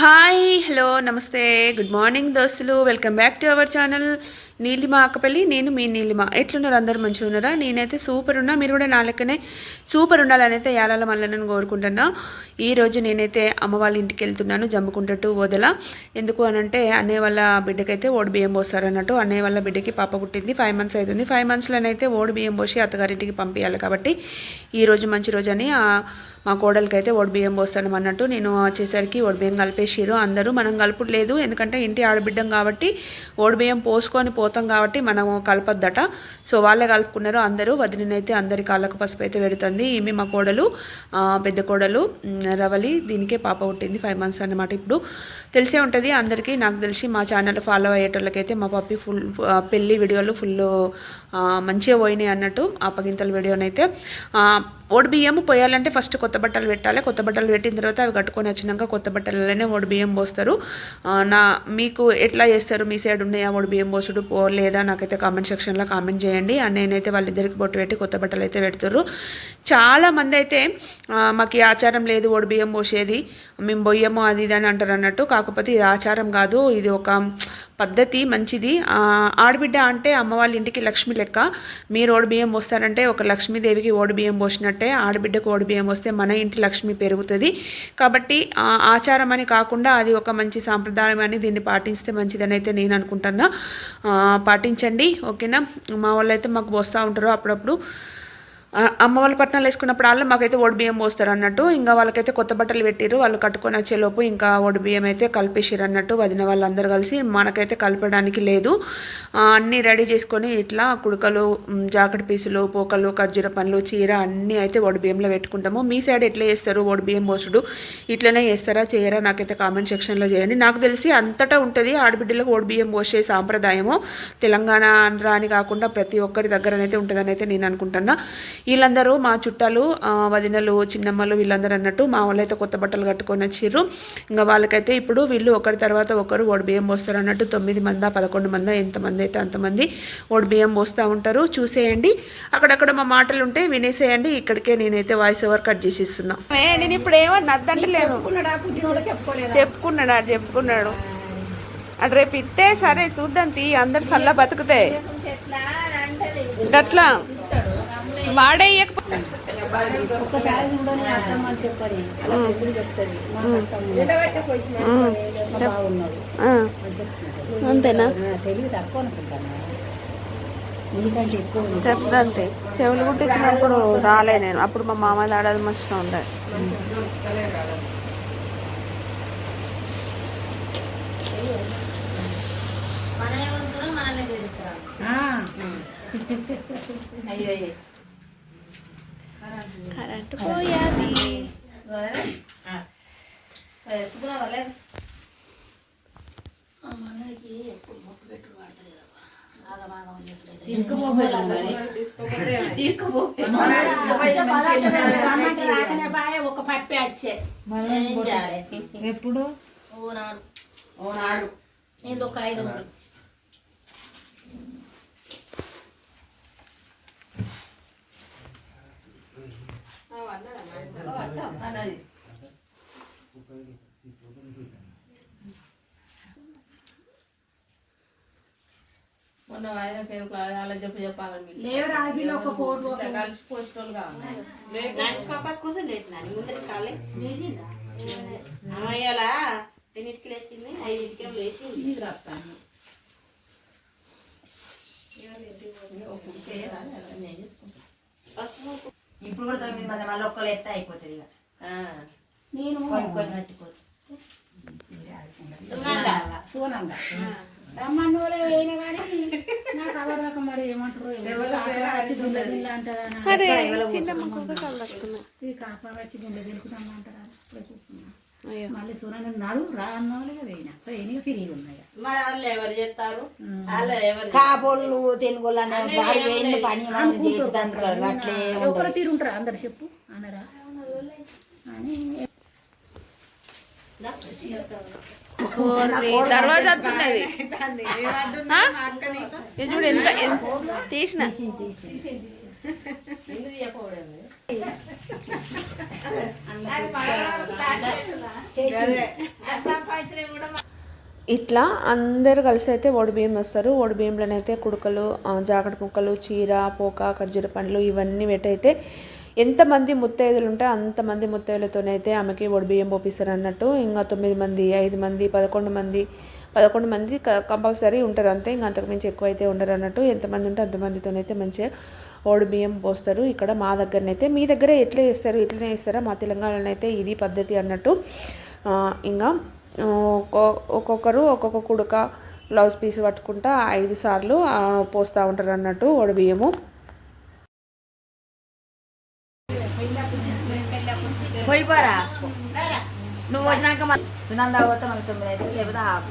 Hi hello నమస్తే. Good morning దోస్తులు. Welcome back to our channel Neelima Akapalli నేను మీ నీలిమ. ఎట్లున్నారు? అందరు మంచిగా ఉన్నారా? నేనైతే సూపర్ ఉన్నా. మీరు కూడా నా లెక్కనే సూపర్ ఉండాలని అయితే యాలాల మల్లనని కోరుకుంటున్నా. ఈరోజు నేనైతే అమ్మ వాళ్ళ ఇంటికి వెళ్తున్నాను జమ్ముకుంట టు వదల. ఎందుకు అనంటే అన్నయ్య వాళ్ళ బిడ్డకైతే ఓడి బియ్యం పోస్తారు అన్నట్టు అన్నయ్య వాళ్ళ బిడ్డకి పాప పుట్టింది ఫైవ్ మంత్స్ అవుతుంది. ఫైవ్ మంత్స్లోనైతే ఓడి బియ్యం పోసి అత్తగారింటికి పంపించాలి కాబట్టి ఈరోజు మంచి రోజు అని మా కోడలకైతే ఓడి బియ్యం పోస్తాను అన్నట్టు. నేను వచ్చేసరికి ఓడి బియ్యం చెప్పేసిరు అందరూ మనం కలుపుడు లేదు. ఎందుకంటే ఇంటి ఆడబిడ్డం కాబట్టి ఓడి బియ్యం పోసుకొని పోతాం కాబట్టి మనం కలపద్దట. సో వాళ్ళే కలుపుకున్నారు. అందరూ వదినైతే అందరి కాళ్ళకు పసుపు అయితే పెడుతుంది. ఈమె మా కోడలు పెద్ద కోడలు రవలి దీనికే పాప పుట్టింది ఫైవ్ మంత్స్ అన్నమాట ఇప్పుడు. తెలిసే ఉంటుంది అందరికీ. నాకు తెలిసి మా ఛానల్ ఫాలో అయ్యేటోళ్ళకైతే మా పప్పి ఫుల్ పెళ్ళి పెళ్ళి వీడియోలు ఫుల్ మంచిగా పోయినాయి అన్నట్టు. అప్పగింతల వీడియోనైతే బియ్యం పోయాలంటే ఫస్ట్ కొత్త బట్టలు పెట్టాలి. కొత్త బట్టలు పెట్టిన తర్వాత అవి కట్టుకొని వచ్చినాక కొత్త బట్టలలోనే ఓడి బియ్యం పోస్తారు. నా మీకు ఎట్లా చేస్తారు? మీ సైడ్ ఉన్నాయా ఓడి బియ్యం పోసుడు పో లేదా నాకైతే కామెంట్ సెక్షన్లో కామెంట్ చేయండి. నేనైతే వాళ్ళిద్దరికి బొట్టు పెట్టి కొత్త బట్టలు అయితే పెడతారు చాలా మంది అయితే మాకు ఈ ఆచారం లేదు ఓడి బియ్యం పోసేది. మేము బొయ్యము అది ఇది అని అంటారు అన్నట్టు. కాకపోతే ఇది ఆచారం కాదు. ఇది ఒక పద్ధతి మంచిది. ఆడబిడ్డ అంటే అమ్మ వాళ్ళ ఇంటికి లక్ష్మి లెక్క. మీరు ఓడి బియ్యం పోస్తారంటే ఒక లక్ష్మీదేవికి ఓడి బియ్యం పోసినట్టే ఆడబిడ్డకు ఓడి బియ్యం వస్తే మన ఇంటి లక్ష్మి పెరుగుతుంది. కాబట్టి ఆచారం అని కాకుండా అది ఒక మంచి సాంప్రదాయం అని దీన్ని పాటిస్తే మంచిదని అయితే నేను అనుకుంటున్నా. పాటించండి. ఓకేనా? మా వాళ్ళు అయితే మాకు పోస్తూ ఉంటారు అప్పుడప్పుడు. అమ్మ వాళ్ళ పట్టణాలు వేసుకున్నప్పుడు వాళ్ళు మాకైతే ఓడి బియ్యం పోస్తారు అన్నట్టు. ఇంకా వాళ్ళకైతే కొత్త బట్టలు పెట్టిరు వాళ్ళు కట్టుకొని వచ్చేలోపు ఇంకా ఓడి బియ్యం అయితే కలిపేసారు అన్నట్టు వదిన వాళ్ళందరూ కలిసి. మనకైతే కలపడానికి లేదు. అన్నీ రెడీ చేసుకొని ఇట్లా కుడుకలు జాకెట్ పీసులు పోకలు ఖర్జూర పండ్లు చీర అన్నీ అయితే ఓడి బియ్యంలో పెట్టుకుంటాము. మీ సైడ్ ఎట్లా చేస్తారు ఓడి బియ్యం పోసుడు? ఇట్లనే చేస్తారా చేయరా? నాకైతే కామెంట్ సెక్షన్లో చేయండి. నాకు తెలిసి అంతటా ఉంటుంది ఆడబిడ్డలకు ఓడి బియ్యం పోసే సాంప్రదాయము. తెలంగాణ ఆంధ్ర అని కాకుండా ప్రతి ఒక్కరి దగ్గరనైతే ఉంటుందని అయితే నేను అనుకుంటున్నా. వీళ్ళందరూ మా చుట్టాలు వదినలు చిన్నమ్మలు వీళ్ళందరూ అన్నట్టు మా వాళ్ళు అయితే కొత్త బట్టలు కట్టుకొని వచ్చిర్రు. ఇంకా వాళ్ళకైతే ఇప్పుడు వీళ్ళు ఒకరి తర్వాత ఒకరు ఓడి బియ్యం పోస్తారు అన్నట్టు తొమ్మిది మందా పదకొండు మందా ఎంతమంది అయితే అంతమంది ఓడి బియ్యం పోస్తూ ఉంటారు. చూసేయండి. అక్కడక్కడ మా మాటలు ఉంటే వినేసేయండి. ఇక్కడికే నేనైతే వాయిస్ ఓవర్ కట్ చేసి ఇస్తున్నా. నేను ఇప్పుడు ఏమన్నా అద్దంటలేను చెప్పుకున్నాడు? ఆడు చెప్పుకున్నాడు? అటు రేపు ఇస్తే సరే చూద్దాం తీ అందరు సల్లా బతుకుతాయి. గట్లా. వాడే ఇయ్యకపో- ఒక్కసారి ఉండని అత్తమ్మని చెప్పని అలా ఎప్పుడు చెప్తుంది మా బాగున్నాడు ఆ, అని చెప్తున్నాడు అంతేనా ఉంది. చెప్దంతే చెవులు కుట్టించినప్పుడు రాలే నేను. అప్పుడు మా మామ దాడది మంచిగా ఉండే. ఆ, కరెంట్ పోయాది. బాయ్ ఒక పప్పి వచ్చే? ఎప్పుడు? ఓనాడు ఓనాడు నేను ఒక ఐదు మొన్న ఆయన పేరు అలా చెప్పు చెప్పాలని పిలిచి. లేవు రాగిలో ఒక ఫోటో ఇట్లా కలిసి పోస్టోలు కావాలి నడిచి పాప కూర్చోలేట్ నాని ముందరికి కాలే వేసిందా? అమ్మయ్యాలా ఎన్నిటికి లేచింది ఐదింటికి ఏమో లేచింది ఇది రాస్తాను. ఒకటి చేయాలి అలా నేను చేసుకుంటాను పసుపు ఇప్పుడు కూడా తొమ్మిది మంది మళ్ళీ ఒక్కరు ఎత్తే అయిపోతుంది ఇక. నేను కొన్ని కొన్ని పట్టుకోవచ్చు సోనంద రమ్మన్న వాళ్ళే వేయను కానీ నాకు అవరాక మరి ఏమంటారు వచ్చి గుండె దిల్లు అంటారా ఈ కాపా వచ్చి గుండె దిల్లుకుతామంటారా ఇప్పుడే చూస్తున్నా. మళ్ళీ సోనంద నాడు రా అన్న వాళ్ళే వేయినా వేయని ఫిరీ ఉన్నాయి మరి వాళ్ళు ఎవరు చేస్తారు? వాళ్ళు ఎవరు కాబోళ్ళు తెలుగోళ్ళు అనే వాడు వేయింది పని మనం చేసేదానికి అట్లే ఒకరు తీరుంటారా అందరు చెప్పు. అనరా? అని దర్వాజా వస్తున్నది చూడు ఎంత ఎంత- తీసిన. చెప్పకూడదు? ఇట్లా అందరు కలిసి అయితే బియ్యం వస్తారు. బియ్యంలోనైతే కుడుకలు ఆ, జాకెట్ ముక్కలు చీర పోక ఖర్జూర పండ్లు ఇవన్నీ పెట్టయితే ఎంతమంది ముత్తైదులు ఉంటే అంతమంది ముత్తైదులతోనైతే ఆమెకి బియ్యం పోపిస్తారు అన్నట్టు. ఇంకా తొమ్మిది మంది ఐదు మంది పదకొండు మంది పదకొండు మంది కంపల్సరీ ఉంటారు అంతే. ఇంకా అంతకుమించి ఎక్కువ అయితే ఉండరు అన్నట్టు. ఎంతమంది ఉంటే అంతమందితోనైతే మంచిగా ఓడి బియ్యం పోస్తారు. ఇక్కడ మా దగ్గరనైతే మీ దగ్గర ఎట్లా చేస్తారు ఇట్లనే చేస్తారా? మా తెలంగాణలో అయితే ఇది పద్ధతి అన్నట్టు. ఇంకా ఒక్కొక్కరు ఒక్కొక్క కుడక బ్లౌజ్ పీస్ పట్టుకుంటా ఐదు సార్లు పోస్తూ ఉంటారు అన్నట్టు ఓడి బియ్యము. పోయిపోరా నువ్వు వచ్చినాక మళ్ళీ సునంద పోతే మళ్ళీ తొమ్మిది అయితే లేకపోతే ఆపు.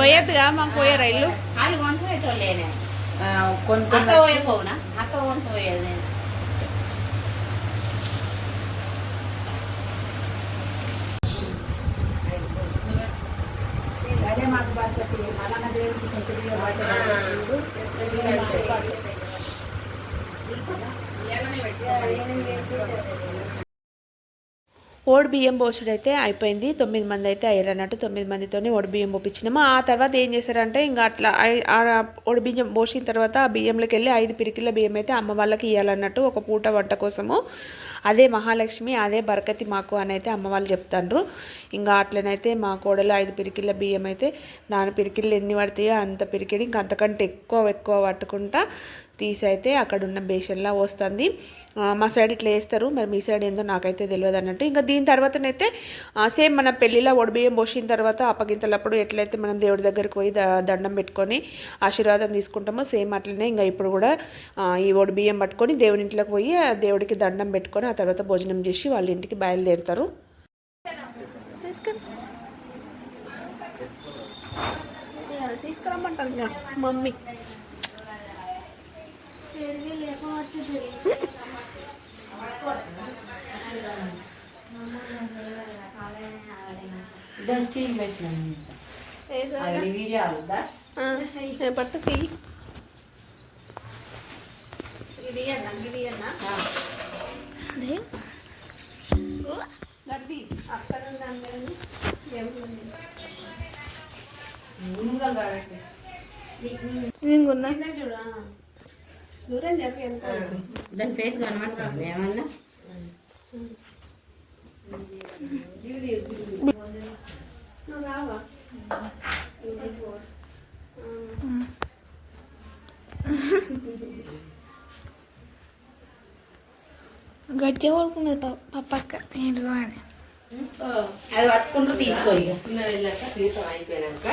పోయేద్దుగా మాకు పోయే రైళ్ళు వాళ్ళు కొన్ని అక్క పోయిపోవునా? నేను. అదే మాకు బాధ్యత. మళ్ళా దేవుడికి సొంతగా బియ్యం పోసుడు అయితే అయిపోయింది. తొమ్మిది మంది అయితే అయ్యారు అన్నట్టు తొమ్మిది మందితోనే ఓడి బియ్యం పోపించినాము ఆ తర్వాత ఏం చేశారంటే ఇంకా అట్లా ఓడి బియ్యం పోసిన తర్వాత ఆ బియ్యంలోకి వెళ్ళి ఐదు పిరికిల బియ్యం అయితే అమ్మ వాళ్ళకి ఇవ్వాలన్నట్టు ఒక పూట వంట కోసము. అదే మహాలక్ష్మి అదే బరకతి మాకు అని అయితే అమ్మ వాళ్ళు చెప్తాండ్రు. ఇంకా అట్లనైతే మా కోడలు ఐదు పిరికిళ్ళ బియ్యం అయితే దాని పిరికిళ్ళు ఎన్ని పడతాయో అంత పిరికిడి ఇంకా అంతకంటే ఎక్కువ ఎక్కువ పట్టుకుంటా తీసి అయితే అక్కడ ఉన్న బేషన్లా వస్తుంది. మా సైడ్ ఇట్లా వేస్తారు. మరి మీ సైడ్ ఏందో నాకైతే తెలియదు అన్నట్టు. ఇంకా దీని తర్వాతనైతే సేమ్ మన పెళ్ళిలో ఒడిబియ్యం పోసిన తర్వాత అప్పగింతలప్పుడు ఎట్లయితే మనం దేవుడి దగ్గరికి పోయి దండం పెట్టుకొని ఆశీర్వాదం తీసుకుంటామో సేమ్ అట్లనే ఇంకా ఇప్పుడు కూడా ఈ ఒడిబియ్యం పట్టుకొని దేవుని ఇంట్లోకి పోయి దేవుడికి దండం పెట్టుకొని ఆ తర్వాత భోజనం చేసి వాళ్ళ ఇంటికి బయలుదేరుతారు. తీసుకురమ్మంటారు మమ్మీ. స్టీల్ వేసినాను అది వీడియో అవుద్దా పట్టు తీ. దాని ఫేస్ కనబడుతుంది ఏమన్నా? గడ్జ కొడుకున్నది పప్పక్క ఏంటిదో అని. అది పట్టుకుంటూ తీసుకో ఇక. వెళ్ళాక అయిపోయాక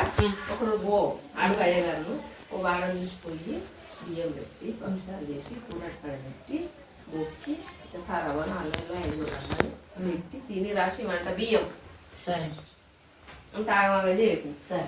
పో అడుగు అయ్యేదాన్ని వారం తీసుకుపోయి బియ్యం పెట్టి పంచాలు చేసి కూర అక్కడ పెట్టి మొక్కి సరవన అల్లంలో ఐదు రకాలు పెట్టి తిని రాసి వంట బియ్యం సరే అంత ఆగమాగా చేయకు సరే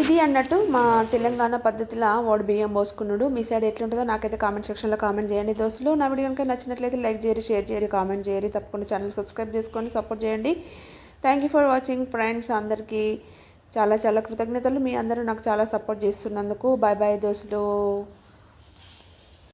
ఇది అన్నట్టు మా తెలంగాణ పద్ధతిలో వాడు బియ్యం పోసుకున్నాడు. మీ సైడ్ ఎట్లుంటుందో నాకైతే కామెంట్ సెక్షన్లో కామెంట్ చేయండి. దోస్తులు నా వీడియో కనుక నచ్చినట్లయితే లైక్ చేయరు షేర్ చేయరు కామెంట్ చేయరు తప్పకుండా ఛానల్ సబ్స్క్రైబ్ చేసుకొని సపోర్ట్ చేయండి. Thank you for watching friends అందరికీ చాలా చాలా కృతజ్ఞతలు. మీ అందరూ నాకు చాలా సపోర్ట్ చేస్తున్నందుకు. బాయ్ బాయ్ దోస్తులు.